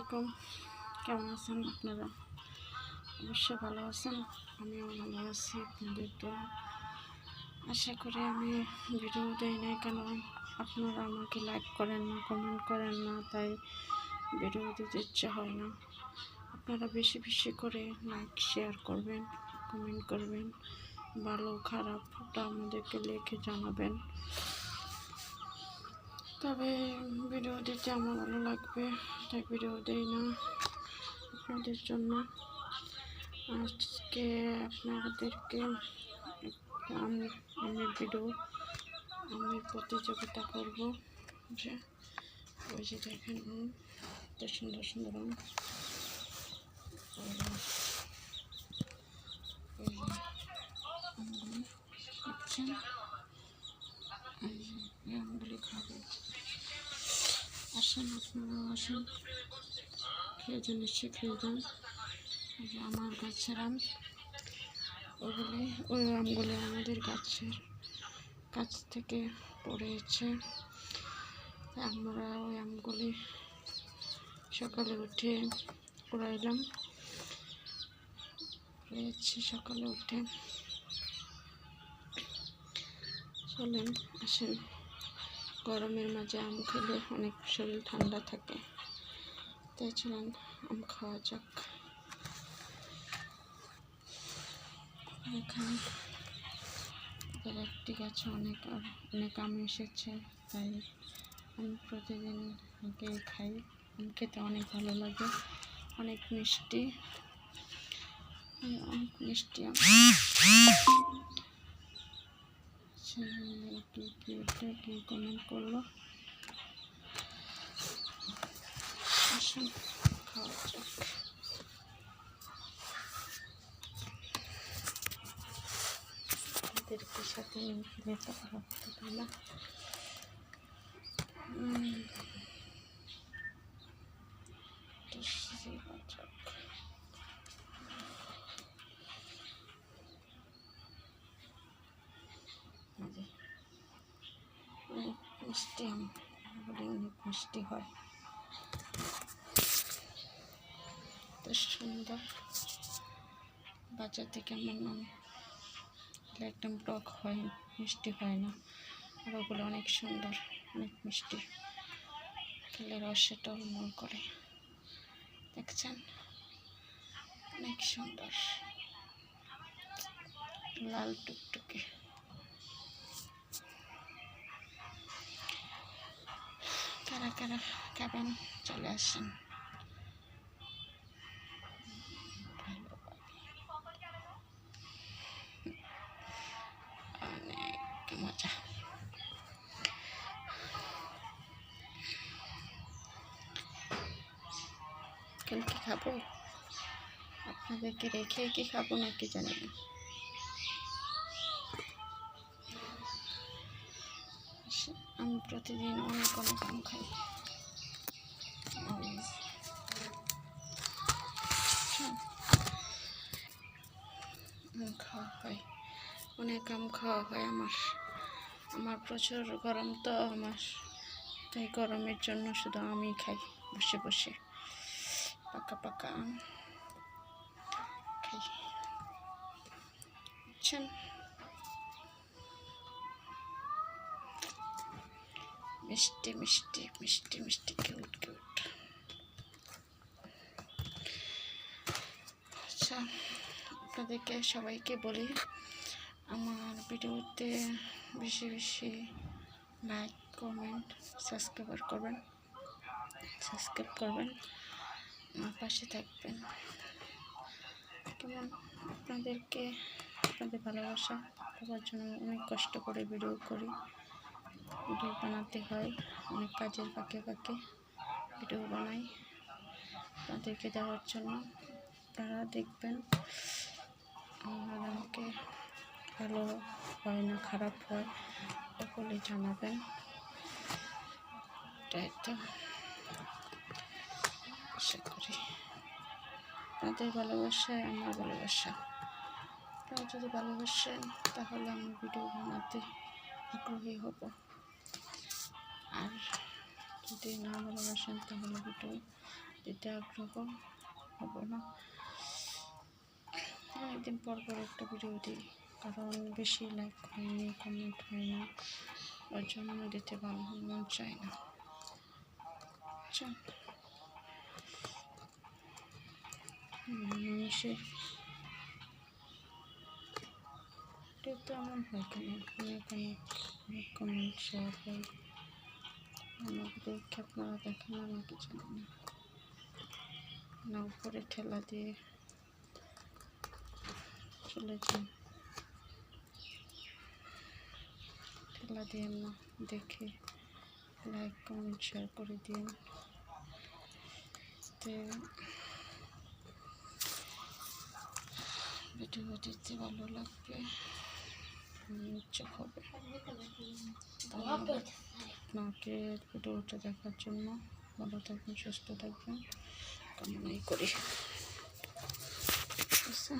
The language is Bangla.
আলাইকুম। কেমন আছেন আপনারা? অবশ্যই ভালো আছেন। আমিও ভালো আছি আপনাদের দোয়া আশা করি আমি ভিডিও দেই নাই কেন? আপনারা আমাকে লাইক করেন না কমেন্ট করেন না, তাই ভিডিও দিতে ইচ্ছে হয় না। আপনারা বেশি বেশি করে লাইক শেয়ার করবেন কমেন্ট করবেন। ভালো, খারাপ ওটা আমাদেরকে লিখে জানাবেন। তবে ভিডিও দিতে আমার ভালো লাগবে, তাই ভিডিও দেই না আপনাদের জন্য। আজকে আপনাদেরকে আমি আমি ভিডিও আমি প্রতিযোগিতা করব যে, ওই যে দেখেন সুন্দর সুন্দর রঙ। আর এই যে আমগুলো দেখছেন? এই যে এই আমগুলি খাব আসেন, আপনারাও আসেন। খেয়ে নিশ্চয়ই খেয়ে যান। আমার গাছের আম। ওগুলি ওই আমগুলি আমাদের গাছের গাছ থেকে পড়েছে। আমরা ওই আমগুলি সকালে উঠে কুড়াইলাম। কুড়িয়েছি সকালে উঠে। চলেন, আসেন। গরমের মাঝে আম খেলে অনেক শরীর ঠান্ডা থাকে। তাই চলেন, আম খাওয়া যাক। এখানে একটি গাছে অনেক অনেক আম এসেছে, তাই আমি প্রতিদিন আগে খাই। আম খেতে অনেক ভালো লাগে, অনেক মিষ্টি। অনেক মিষ্টি আম। কি এটা কমেন্ট করল আসুন খাওয়া যাক এদেরকে সাথে নিয়ে যেতে পারব না মিষ্টি আম অনেক মিষ্টি হয়। তো সুন্দর বাজার থেকে এগুলো একদম টক হয় মিষ্টি হয় না। আর ওগুলো অনেক সুন্দর, অনেক মিষ্টি। খেলে রসে টলমল করে। দেখছেন? অনেক সুন্দর। লাল টুকটুকে। কারা খাবেন চলে আসেন অনেক মজা। কাল কি খাব? আপনাদেরকে রেখে কি খাব নাকি জানি না। আমি প্রতিদিন অনেক অনেক আম খাই। খাওয়া হয়, অনেক আম খাওয়া হয় আমার। আমার প্রচুর গরম তো আমার, তাই গরমের জন্য শুধু আমি খাই, বসে বসে। পাকা পাকা আম খাই। মিষ্টি মিষ্টি মিষ্টি মিষ্টি, কিউট কিউট। আচ্ছা আপনাদেরকে সবাইকে বলি, আমার ভিডিওতে বেশি বেশি লাইক কমেন্ট সাবস্ক্রাইবার করবেন সাবস্ক্রাইব করবেন, আমার পাশে থাকবেন। কেমন আপনাদেরকে, আপনাদের ভালোবাসা পাওয়ার জন্য অনেক কষ্ট করে ভিডিও করি। ভিডিও বানাতে হয়, অনেক কাজের ফাঁকে ফাঁকে ভিডিও বানাই আপনাদেরকে দেওয়ার জন্য। তারা দেখবেন আমার আমাকে ভালো হয় না, খারাপ হয়, সকলে জানাবেন। এটাই তো আশা করি। আপনাদের ভালোবাসায় আমার ভালোবাসা। আপনারা যদি ভালোবাসেন, তাহলে আমি ভিডিও বানাতে আগ্রহী হব। আর যদি না ভালোবাসেন তাহলে ভিডিও দিতে আগ্রহ হব না। অনেকদিন পর পর একটা ভিডিও দিই, কারণ বেশি লাইক হয়নি কমেন্ট হয় না ওর জন্য দিতে ভালো মন চায় না। মানুষের তো এমন হয় কেন? অনেক অনেক কমেন্ট শেয়ার হয় দেখে আপনারা দেখেন না নাকি জানি না। উপরে ঠেলা দিয়ে চলে যান ঠেলা দিয়ে না দেখে লাইক কমেন্ট শেয়ার করে দিন। ভিডিও দিতে ভালো লাগবে। ইচ্ছা হবে। ধন্যবাদ। আপনাকে ভিডিওটা দেখার জন্য। ভালো থাকবেন সুস্থ থাকবেন। কামনাই করি। ঠিক আছে